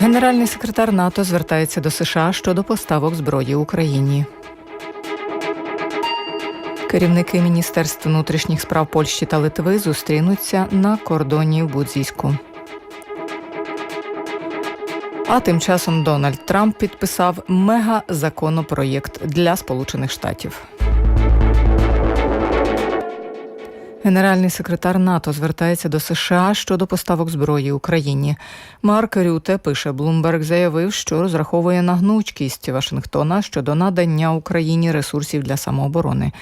Генеральний секретар НАТО звертається до США щодо поставок зброї Україні. Керівники Міністерств внутрішніх справ Польщі та Литви зустрінуться на кордоні в Будзійську. А тим часом Дональд Трамп підписав мега-законопроєкт для Сполучених Штатів. Генеральний секретар НАТО звертається до США щодо поставок зброї Україні. Марк Рюте пише, Блумберг заявив, що розраховує на гнучкість Вашингтона щодо надання Україні ресурсів для самооборони.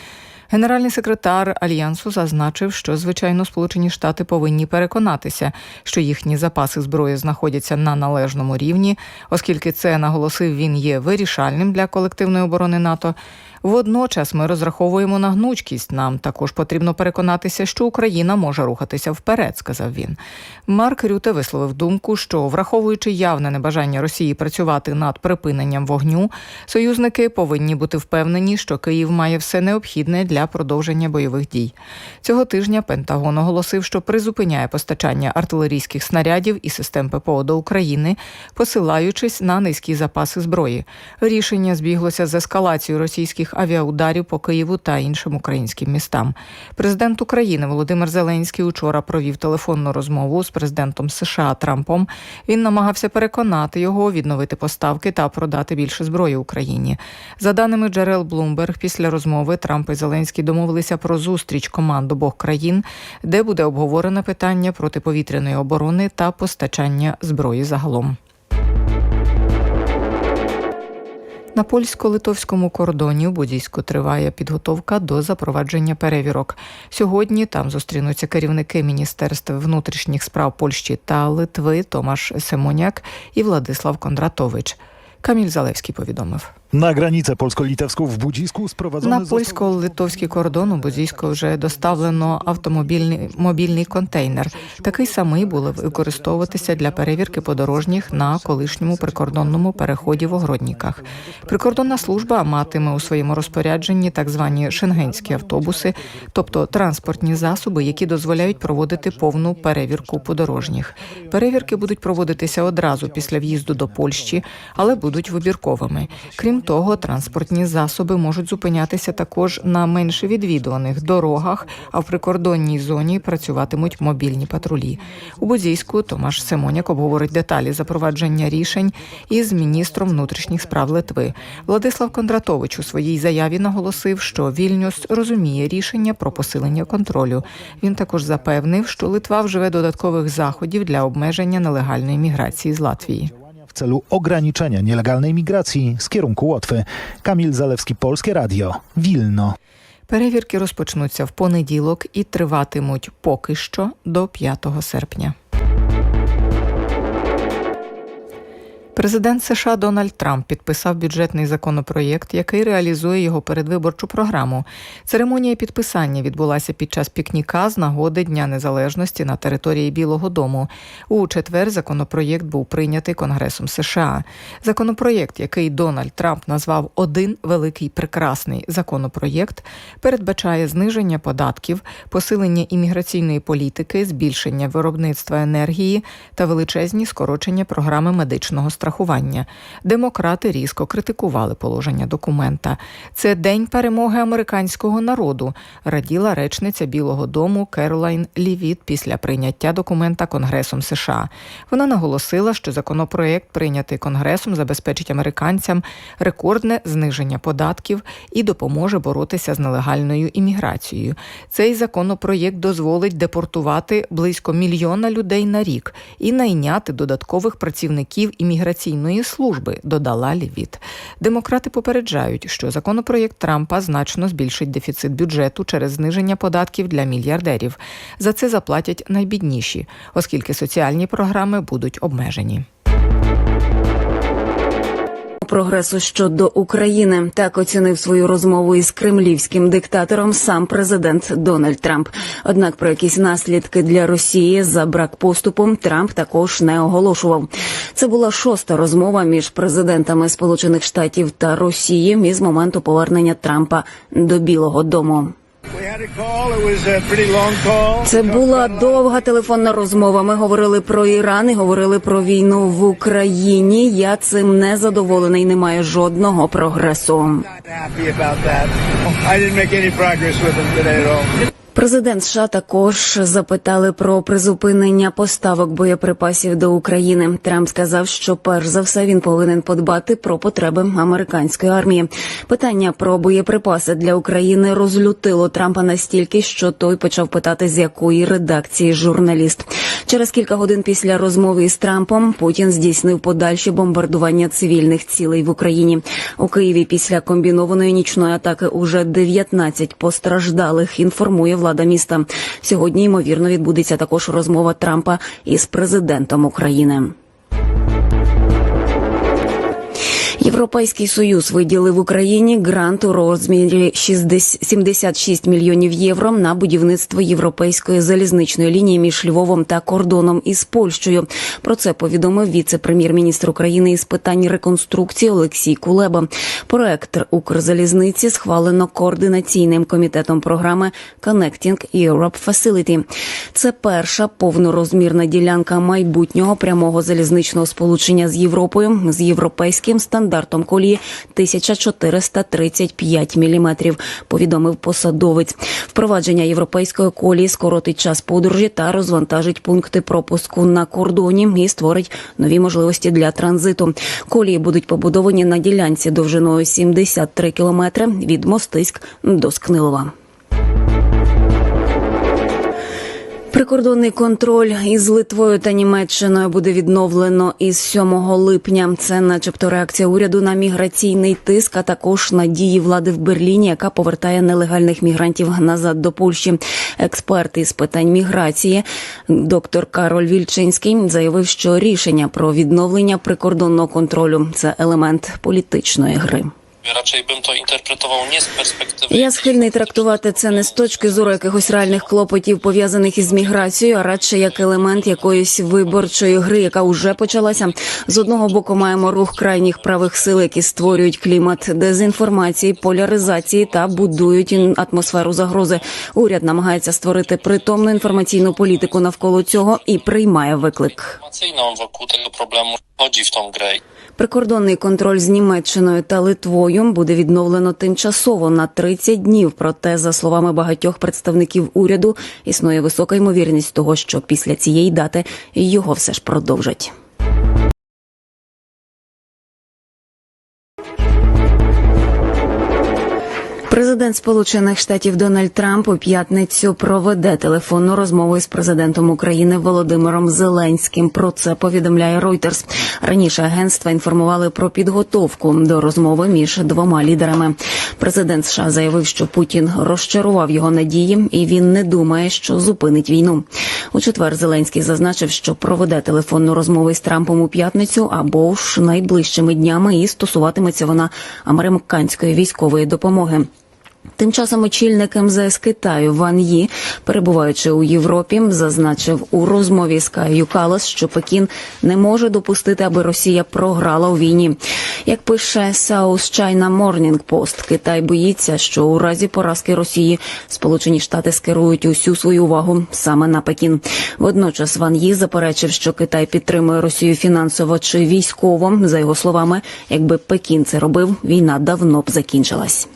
Генеральний секретар альянсу зазначив, що звичайно Сполучені Штати повинні переконатися, що їхні запаси зброї знаходяться на належному рівні, оскільки це наголосив він є вирішальним для колективної оборони НАТО. Водночас ми розраховуємо на гнучкість. Нам також потрібно переконатися, що Україна може рухатися вперед, сказав він. Марк Рюте висловив думку, що враховуючи явне небажання Росії працювати над припиненням вогню, союзники повинні бути впевнені, що Київ має все необхідне для продовження бойових дій. Цього тижня Пентагон оголосив, що призупиняє постачання артилерійських снарядів і систем ППО до України, посилаючись на низькі запаси зброї. Рішення збіглося з ескалацією російських авіаударів по Києву та іншим українським містам. Президент України Володимир Зеленський учора провів телефонну розмову з президентом США Трампом. Він намагався переконати його відновити поставки та продати більше зброї Україні. За даними джерел Bloomberg, після розмови Трамп і Зеленський домовилися про зустріч команд обох країн, де буде обговорено питання протиповітряної оборони та постачання зброї загалом. На польсько-литовському кордоні у Будійську триває підготовка до запровадження перевірок. Сьогодні там зустрінуться керівники міністерств внутрішніх справ Польщі та Литви Томаш Семоняк і Владислав Кондратович. Каміль Залевський повідомив. Na granicę polsko-litewską w Budzisku sprowadzony На польсько-литовський кордон у Будзійську вже доставлено автомобільний мобільний контейнер. Такий самий буде використовуватися для перевірки подорожніх на колишньому прикордонному переході в Огородніках. Прикордонна служба матиме у своєму розпорядженні так звані шенгенські автобуси, тобто транспортні засоби, які дозволяють проводити повну перевірку подорожніх. Перевірки будуть проводитися одразу після в'їзду до Польщі, але будуть вибірковими. Крім того, транспортні засоби можуть зупинятися також на менш відвідуваних дорогах, а в прикордонній зоні працюватимуть мобільні патрулі. У Будзійську Томаш Семоняк обговорить деталі запровадження рішень із міністром внутрішніх справ Литви. Владислав Кондратович у своїй заяві наголосив, що Вільнюс розуміє рішення про посилення контролю. Він також запевнив, що Литва вживе додаткових заходів для обмеження нелегальної міграції з Латвії. Celu ograniczenia nielegalnej migracji z kierunku Łotwy. Kamil Zalewski, Polskie Radio, Wilno. Перевірки розпочнуться в понеділок і триватимуть поки що до 5 серпня. Президент США Дональд Трамп підписав бюджетний законопроєкт, який реалізує його передвиборчу програму. Церемонія підписання відбулася під час пікніка з нагоди Дня Незалежності на території Білого Дому. У четвер законопроєкт був прийнятий Конгресом США. Законопроєкт, який Дональд Трамп назвав один великий прекрасний законопроєкт, передбачає зниження податків, посилення імміграційної політики, збільшення виробництва енергії та величезні скорочення програми медичного страхування. Демократи різко критикували положення документа. Це день перемоги американського народу, раділа речниця Білого Дому Керолайн Лівіт після прийняття документа Конгресом США. Вона наголосила, що законопроект, прийнятий Конгресом, забезпечить американцям рекордне зниження податків і допоможе боротися з нелегальною імміграцією. Цей законопроєкт дозволить депортувати близько мільйона людей на рік і найняти додаткових працівників імміграційної служби, додала Лівіт. Демократи попереджають, що законопроєкт Трампа значно збільшить дефіцит бюджету через зниження податків для мільярдерів. За це заплатять найбідніші, оскільки соціальні програми будуть обмежені. Прогресу щодо України. Так оцінив свою розмову із кремлівським диктатором сам президент Дональд Трамп. Однак про якісь наслідки для Росії за брак поступу Трамп також не оголошував. Це була шоста розмова між президентами Сполучених Штатів та Росії із моменту повернення Трампа до Білого Дому. Це була довга телефонна розмова. Ми говорили про Іран і говорили про війну в Україні. Я цим не задоволений. Немає жодного прогресу. Президент США також запитали про призупинення поставок боєприпасів до України. Трамп сказав, що перш за все він повинен подбати про потреби американської армії. Питання про боєприпаси для України розлютило Трампа настільки, що той почав питати, з якої редакції журналіст. Через кілька годин після розмови із Трампом Путін здійснив подальші бомбардування цивільних цілей в Україні. У Києві після комбінованої нічної атаки уже 19 постраждалих. Інформує влада міста. Сьогодні ймовірно відбудеться також розмова Трампа із президентом України. Європейський союз виділив Україні грант у розмірі 60 76 мільйонів євро на будівництво європейської залізничної лінії між Львовом та кордоном із Польщею. Про це повідомив віце-прем'єр-міністр України із питань реконструкції Олексій Кулеба. Проект Укрзалізниці схвалено координаційним комітетом програми Connecting Europe Facility. Це перша повнорозмірна ділянка майбутнього прямого залізничного сполучення з Європою з європейським стандартом колії 1435 міліметрів. Повідомив посадовець. Впровадження європейської колії скоротить час подорожі та розвантажить пункти пропуску на кордоні і створить нові можливості для транзиту. Колії будуть побудовані на ділянці довжиною 73 кілометри від Мостиськ до Скнилова. Прикордонний контроль із Литвою та Німеччиною буде відновлено із 7 липня. Це, начебто, реакція уряду на міграційний тиск, а також на дії влади в Берліні, яка повертає нелегальних мігрантів назад до Польщі. Експерт із питань міграції, доктор Кароль Вільчинський, заявив, що рішення про відновлення прикордонного контролю це елемент політичної гри. Raczej bym to interpretował nie z perspektywy. Я схильний трактувати це не з точки зору якихось реальних клопотів пов'язаних із міграцією, а радше як елемент якоїсь виборчої гри, яка вже почалася. З одного боку маємо рух крайніх правих сил, які створюють клімат дезінформації, поляризації та будують атмосферу загрози. Уряд намагається створити притомну інформаційну політику навколо цього і приймає виклик. tego problemu wchodzi w tą grę. Прикордонний контроль з Німеччиною та Литвою буде відновлено тимчасово на 30 днів. Проте, за словами багатьох представників уряду, існує висока ймовірність того, що після цієї дати його все ж продовжать. Президент Сполучених Штатів Дональд Трамп у п'ятницю проведе телефонну розмову із президентом України Володимиром Зеленським. Про це повідомляє Reuters. Раніше агентства інформували про підготовку до розмови між двома лідерами. Президент США заявив, що Путін розчарував його надії, і він не думає, що зупинить війну. У четвер Зеленський зазначив, що проведе телефонну розмову із Трампом у п'ятницю або ж найближчими днями, і стосуватиметься вона американської військової допомоги. Тим часом очільник МЗС Китаю Ван Ї, перебуваючи у Європі, зазначив у розмові з Каю Калас, що Пекін не може допустити, аби Росія програла у війні. Як пише South China Morning Post, Китай боїться, що у разі поразки Росії Сполучені Штати скерують усю свою увагу саме на Пекін. Водночас Ван Ї заперечив, що Китай підтримує Росію фінансово чи військово. За його словами, якби Пекін це робив, війна давно б закінчилась.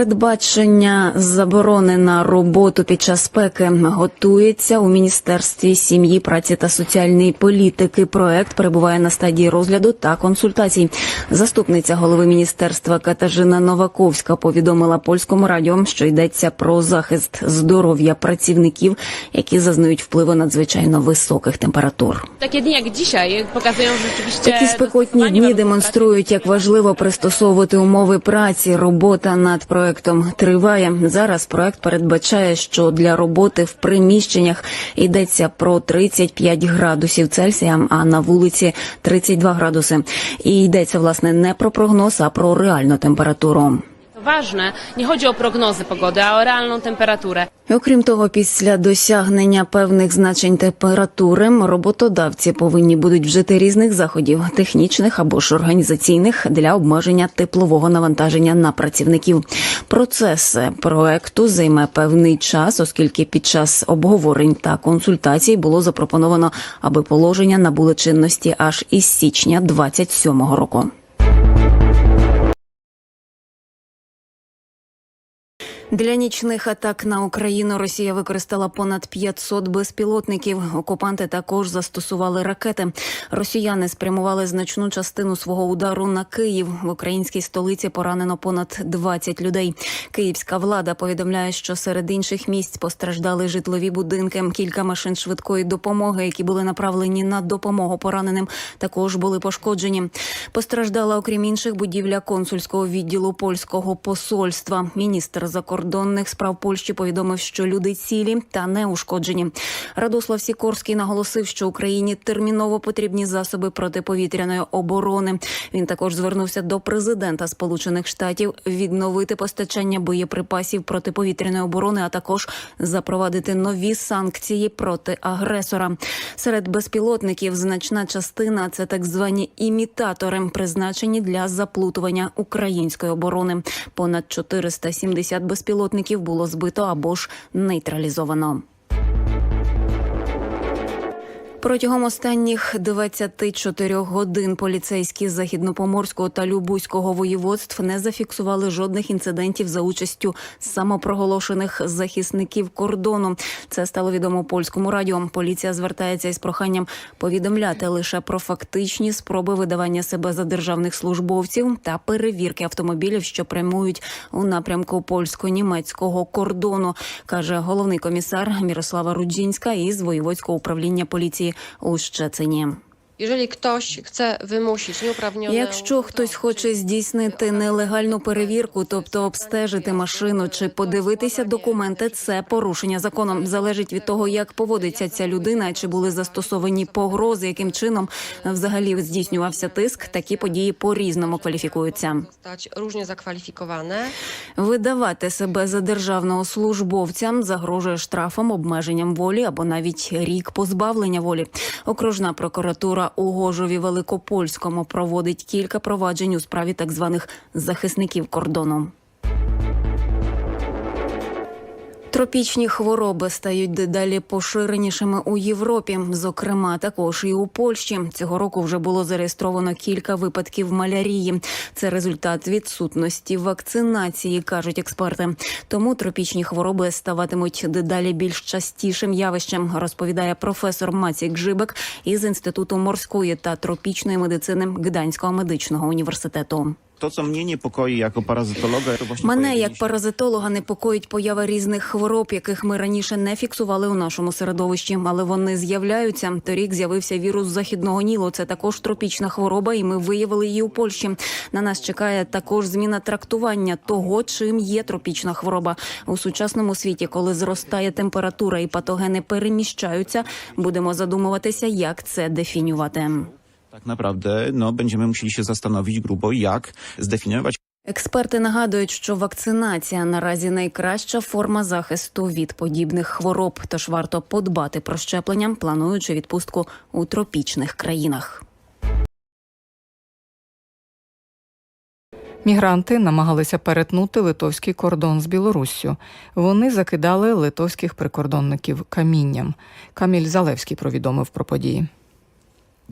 Передбачення заборони на роботу під час спеки готується у міністерстві сім'ї, праці та соціальної політики. Проект перебуває на стадії розгляду та консультацій. Заступниця голови міністерства Катажина Новаковська повідомила польському радіо, що йдеться про захист здоров'я працівників, які зазнають впливу надзвичайно високих температур. Dni jak dzisiaj pokazują rzeczywiście. Такі спекотні дні демонструють, як важливо пристосовувати умови праці. Робота над проектом триває. Зараз проект передбачає, що для роботи в приміщеннях йдеться про 35 градусів Цельсія, а на вулиці 32 градуси. І йдеться власне не про прогноз, а про реальну температуру. Ważne, nie chodzi o prognozy pogody, a o realną temperaturę. Окрім того, після досягнення певних значень температури роботодавці повинні будуть вжити різних заходів, технічних або ж організаційних для обмеження теплового навантаження на працівників. Процес проекту займе певний час, оскільки під час обговорень та консультацій було запропоновано, аби положення набули чинності аж із січня 27-го року. Для нічних атак на Україну Росія використала понад 500 безпілотників. Окупанти також застосували ракети. Росіяни спрямували значну частину свого удару на Київ. В українській столиці поранено понад 20 людей. Київська влада повідомляє, що серед інших місць постраждали житлові будинки. Кілька машин швидкої допомоги, які були направлені на допомогу пораненим, також були пошкоджені. Постраждала, окрім інших, будівля консульського відділу польського посольства. Міністр закордонних справ Польщі повідомив, що люди цілі та не ушкоджені. Радослав Сікорський наголосив, що Україні терміново потрібні засоби протиповітряної оборони. Він також звернувся до президента Сполучених Штатів відновити постачання боєприпасів протиповітряної оборони, а також запровадити нові санкції проти агресора. Серед безпілотників значна частина це так звані імітатори, призначені для заплутування української оборони. Понад 470 безпілотників було збито або ж нейтралізовано. Протягом останніх 24 годин поліцейські з західнопоморського та любузького воєводств не зафіксували жодних інцидентів за участю самопроголошених захисників кордону. Це стало відомо польському радіо. Поліція звертається із проханням повідомляти лише про фактичні спроби видавання себе за державних службовців та перевірки автомобілів, що прямують у напрямку польсько-німецького кордону, каже головний комісар Мірослава Руджінська із воєводського управління поліції у Щецині. Jeżeli ktoś chce wymusić nieuprawnione... Якщо хтось хоче здійснити нелегальну перевірку, тобто обстежити машину чи подивитися документи, це порушення законом. Залежить від того, як поводиться ця людина, чи були застосовані погрози, яким чином взагалі здійснювався тиск. Такі події по різному кваліфікуються. różnie zakwalifikowane. Видавати себе за державного службовця загрожує штрафом, обмеженням волі або навіть рік позбавлення волі. Окружна прокуратура у Гожові Великопольському проводить кілька проваджень у справі так званих захисників кордону. Тропічні хвороби стають дедалі поширенішими у Європі, зокрема також і у Польщі. Цього року вже було зареєстровано кілька випадків малярії. Це результат відсутності вакцинації, кажуть експерти. Тому тропічні хвороби ставатимуть дедалі більш частішим явищем, розповідає професор Мацік Гжибек із інституту морської та тропічної медицини Гданського медичного університету. To, co mnie niepokoi jako parazitologa, to właśnie Мене як паразитолога непокоїть поява різних хвороб, яких ми раніше не фіксували у нашому середовищі, але вони з'являються. Торік з'явився вірус західного нілу. Це також тропічна хвороба, і ми виявили її у Польщі. На нас чекає також зміна трактування того, чим є тропічна хвороба у сучасному світі. Коли зростає температура і патогени переміщаються, будемо задумуватися, як це дефінювати. Tak naprawdę no, będziemy musieli się zastanowić grubo, jak zdefiniować Експерти нагадують, що вакцинація наразі найкраща форма захисту від подібних хвороб, тож варто подбати про щеплення, плануючи відпустку у тропічних країнах. Мігранти намагалися перетнути литовський кордон з Білоруссю. Вони закидали литовських прикордонників камінням. Каміль Залевський повідомив про події.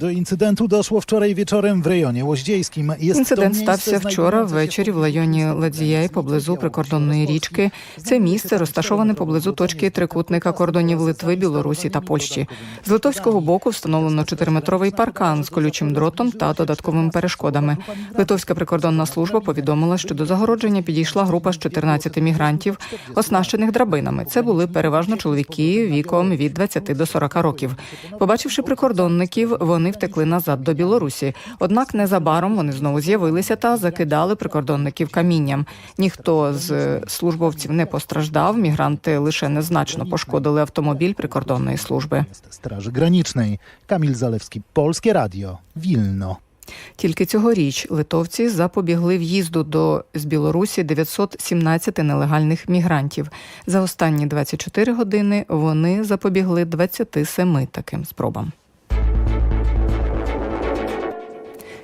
Incydentu doszło wczoraj wieczorem w rejonie łoździejskim. Jest Інцидент стався вчора ввечері в районі Ладзіяй поблизу прикордонної річки. Це місце розташоване поблизу точки трикутника кордонів Литви, Білорусі та Польщі. З литовського боку встановлено чотириметровий паркан з колючим дротом та додатковими перешкодами. Литовська прикордонна служба повідомила, що до загородження підійшла група з 14 мігрантів, оснащених драбинами. Це були переважно чоловіки віком від 20 до 40 років. Побачивши прикордонників, вони втекли назад до Білорусі. Однак незабаром вони знову з'явилися та закидали прикордонників камінням. Ніхто з службовців не постраждав. Мігранти лише незначно пошкодили автомобіль прикордонної служби. Straży Granicznej. Kamil Zalewski, Polskie Radio, Wilno. Тільки цьогоріч литовці запобігли в'їзду до з Білорусі 917 нелегальних мігрантів. За останні 24 години вони запобігли 27 таким спробам.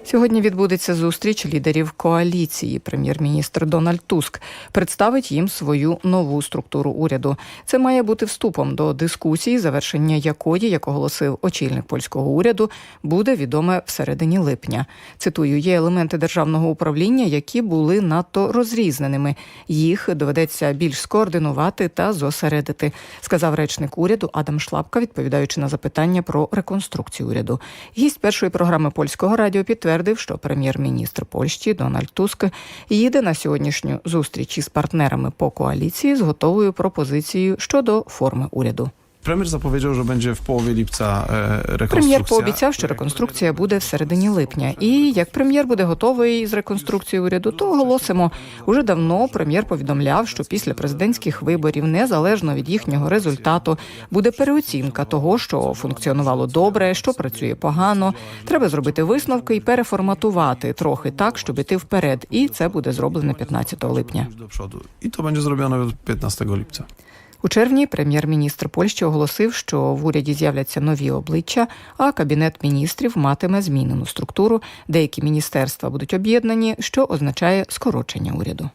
Сьогодні відбудеться зустріч лідерів коаліції. Прем'єр-міністр Дональд Туск представить їм свою нову структуру уряду. Це має бути вступом до дискусії, завершення якої, як оголосив очільник польського уряду, буде відоме всередині липня. Цитую, є елементи державного управління, які були надто розрізненими. Їх доведеться більш скоординувати та зосередити, сказав речник уряду Адам Шлапка, відповідаючи на запитання про реконструкцію уряду. Гість першої програми польського радіо підтвердив, що прем'єр-міністр Польщі Дональд Туск їде на сьогоднішню зустріч із партнерами по коаліції з готовою пропозицією щодо форми уряду. Premier zapowiedział, że będzie w połowie lipca e, rekonstrukcja. Прем'єр пообіцяв, що реконструкція буде всередині липня. І як прем'єр буде готовий з реконструкцією уряду, то оголосимо. Уже давно прем'єр повідомляв, що після президентських виборів, незалежно від їхнього результату, буде переоцінка того, що функціонувало добре, що працює погано. Треба зробити висновки і переформатувати трохи так, щоб іти вперед. І це буде зроблено 15 липня. I to będzie zrobione 15 lipca. У червні прем'єр-міністр Польщі оголосив, що в уряді з'являться нові обличчя, а кабінет міністрів матиме змінену структуру. Деякі міністерства будуть об'єднані, що означає скорочення уряду.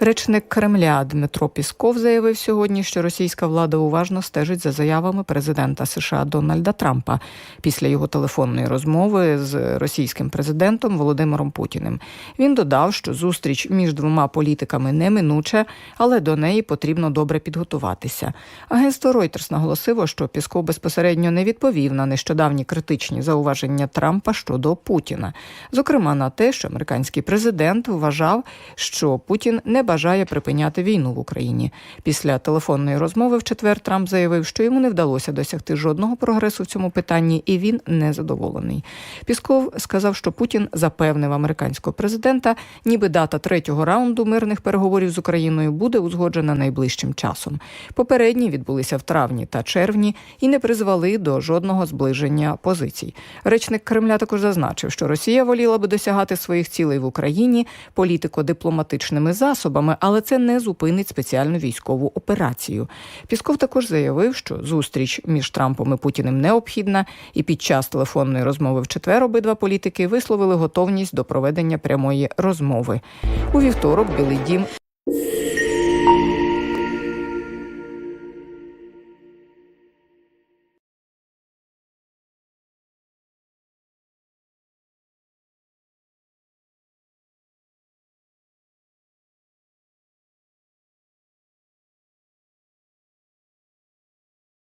Речник Кремля Дмитро Пісков заявив сьогодні, що російська влада уважно стежить за заявами президента США Дональда Трампа після його телефонної розмови з російським президентом Володимиром Путіним. Він додав, що зустріч між двома політиками неминуча, але до неї потрібно добре підготуватися. Агентство Reuters наголосило, що Пісков безпосередньо не відповів на нещодавні критичні зауваження Трампа щодо Путіна, зокрема на те, що американський президент вважав, що Путін не бажає припиняти війну в Україні. Після телефонної розмови в четвер Трамп заявив, що йому не вдалося досягти жодного прогресу в цьому питанні, і він незадоволений. Пісков сказав, що Путін запевнив американського президента, ніби дата третього раунду мирних переговорів з Україною буде узгоджена найближчим часом. Попередні відбулися в травні та червні і не призвели до жодного зближення позицій. Речник Кремля також зазначив, що Росія воліла би досягати своїх цілей в Україні політико-дипломатичними засобами, але це не зупинить спеціальну військову операцію. Пісков також заявив, що зустріч між Трампом і Путіним необхідна, і під час телефонної розмови в четвер обидва політики висловили готовність до проведення прямої розмови. У вівторок Білий Дім